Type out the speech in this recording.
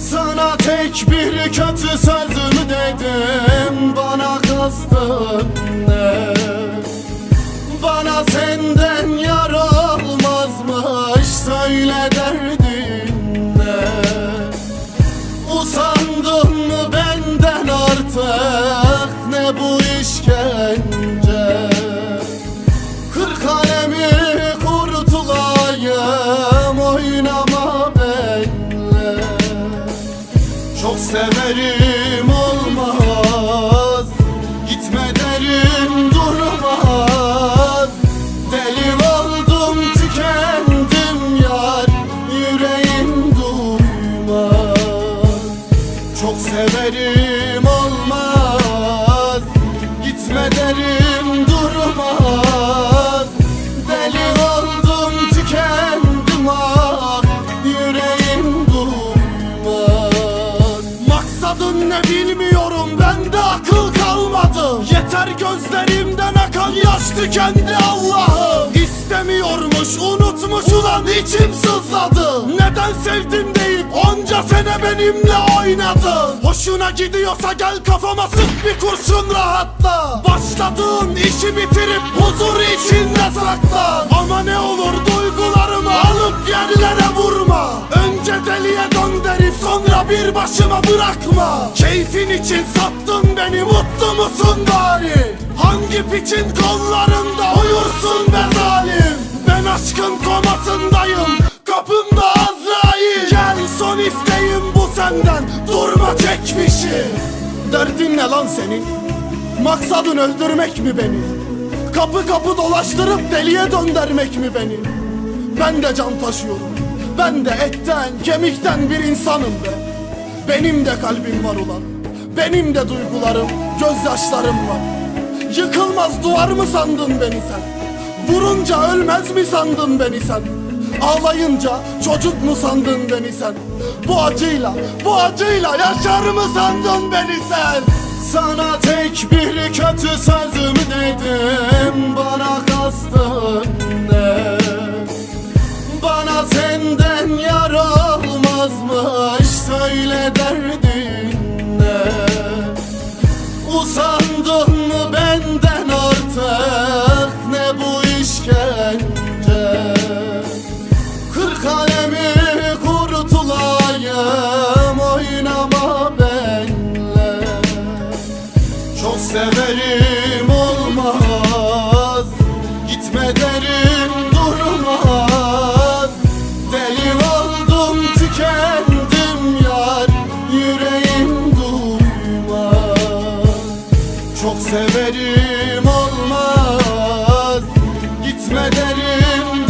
Sana tek bir kötü sözümü dedim. Bana kızdın ne? Bana senden yar olmazmış. Söyle derdin ne? Usandın mı benden artık? Ne bu Oldum tükendim yar Yüreğim duymaz Çok severim olmaz Gitme derim durmaz. Deli oldum tükendim ah Yüreğim duymaz Maksadın ne bilmiyorum bende akıl kalmadı. Yeter gözlerimden akan yaş tükendi Allah'ım İstemiyormuş unutmuş ulan içim sızladı. Neden sevdim deyip onca sene benimle oynadın Hoşuna gidiyorsa gel kafama sık bir kurşun rahatla. Başladığın işi bitirip huzur içinde saklan bir başıma bırakma Keyfin için sattın beni mutlu musun bari Hangi piçin kollarında uyursun be zalim Ben aşkın komasındayım kapımda Azrail Gel son isteğim bu senden durma çek fişi Derdin ne lan senin? Maksadın öldürmek mi beni? Kapı kapı dolaştırıp deliye döndürmek mi beni? Ben de can taşıyorum. Ben de etten, kemikten bir insanım be. Benim de kalbim var ulan. Benim de duygularım, gözyaşlarım var. Yıkılmaz duvar mı sandın beni sen? Vurunca ölmez mi sandın beni sen? Ağlayınca çocuk mu sandın beni sen? Bu acıyla, bu acıyla yaşar mı sandın beni sen? Sana tek bir kötü sözümü dedim Çok severim olmaz. Gitme derim durmaz. Deli oldum tükendim yar. Yüreğim duymaz Çok severim olmaz. Gitme derim